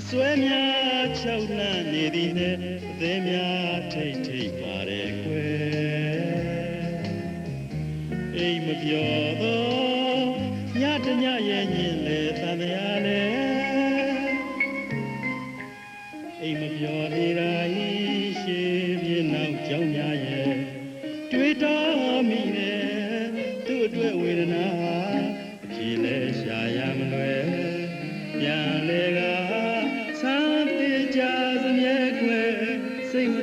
အစွဲများခြောက်နှံ့နေသည်နဲ့အသေးများထိတ်ထိတ်ပါတယ်ကွယ်အိမ်မပြောတော့ညတညရဲ့ညင်လေသံတရားလေအိမ်မပြောနေရာဤရှေးမြေနောက်ကြောင်းများရဲ့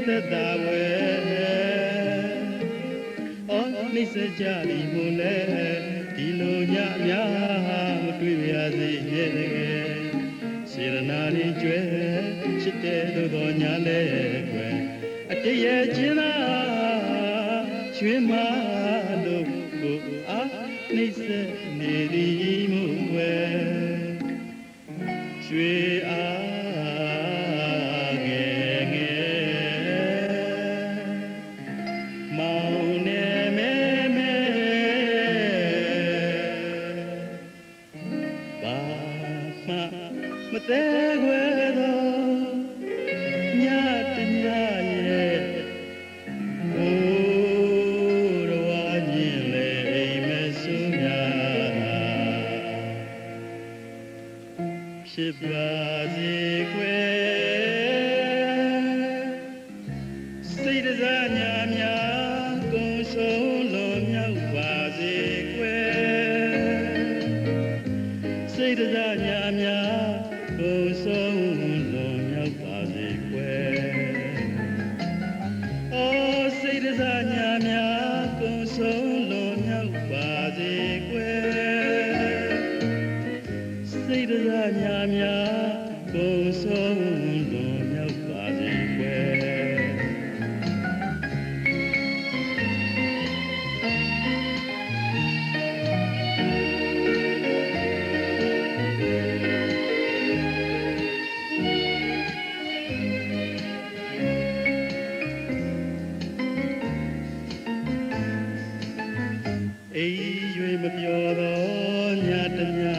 သက်သာဝဲအော်နှိစကြလီမူလဲဒီလိုညများမတွေ့ပါစေရဲ့တကယ်စေရနာလေးကျွဲချစ်တဲ့သို့တော်ညာလဲကွယ်အတရေချင်းသာရွှေမလို့ကိုအားနှိစနေသည်မူကွယ်ရွှေအား ဘာမှမသေးခွဲတော့ညတညရဲ့ဘိုးတော်ဝါညင်လေအိမ်မဆူများဖြစ်ပါစေခွဲ တ်တစားညာများကုန်ဆုံးလို့မြောက်ပါစေကွယ်အော်စိတ်တစားညာများကုန်ဆုံးလို့မြောက်ပါစေကွယ်စိတ်တစားညာများကုန်ဆုံးလို့မြော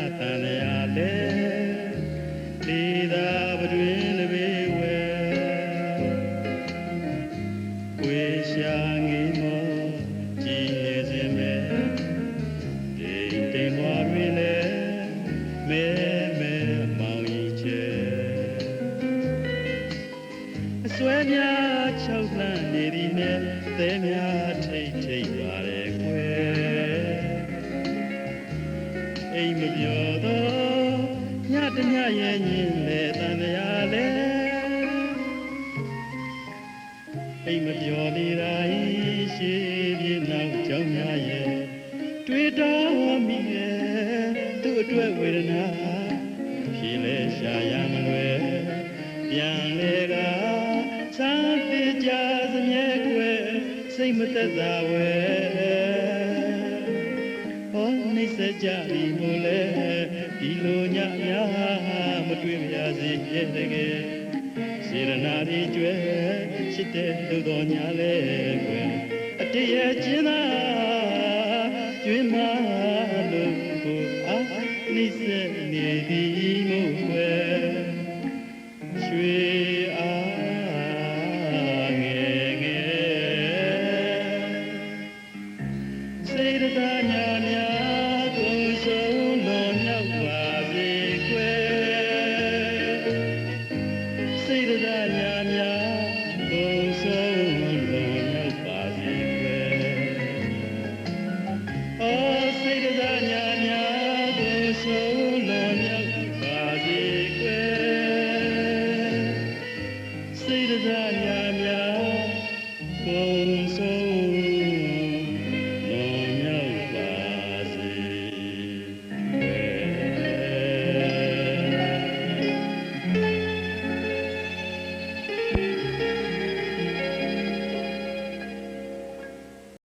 တညတန်လျာလဲလေသာပတွင်တပေဝဲဝေရှာငေမောကြည်နေစင်မဲတိမ်တိမ်ဝါတွင်လဲမဲမဲမောင်ဤချဲအစွဲများ၆လန့်နေသည်နဲ့သဲများထိတ်ထိတ် အိမ်မပြောတော့ညတညရဲ့ညင်လေတန်တရားလေအိမ်မပြောသေးတာဤရှိပြနောက်ကြောင့်များရဲ့တွေ့တော်မိရဲ့သူ့အတွက်ဝေဒနာဖြေလဲရှာရမလွယ်ပြန်လေကသံတေကြစမြဲကွယ်စိတ်မသက်သာဝဲဟောနေစ ကြပြီမို့လဲဒီလိုညများမတွေ့ပါစေရဲ့တကယ်စေရနာရီကျွဲချစ်တဲ့လူတော်ညာလဲကွယ်အတရချင်းသာကျွေးမလို့ကိုအားနေစနေသည်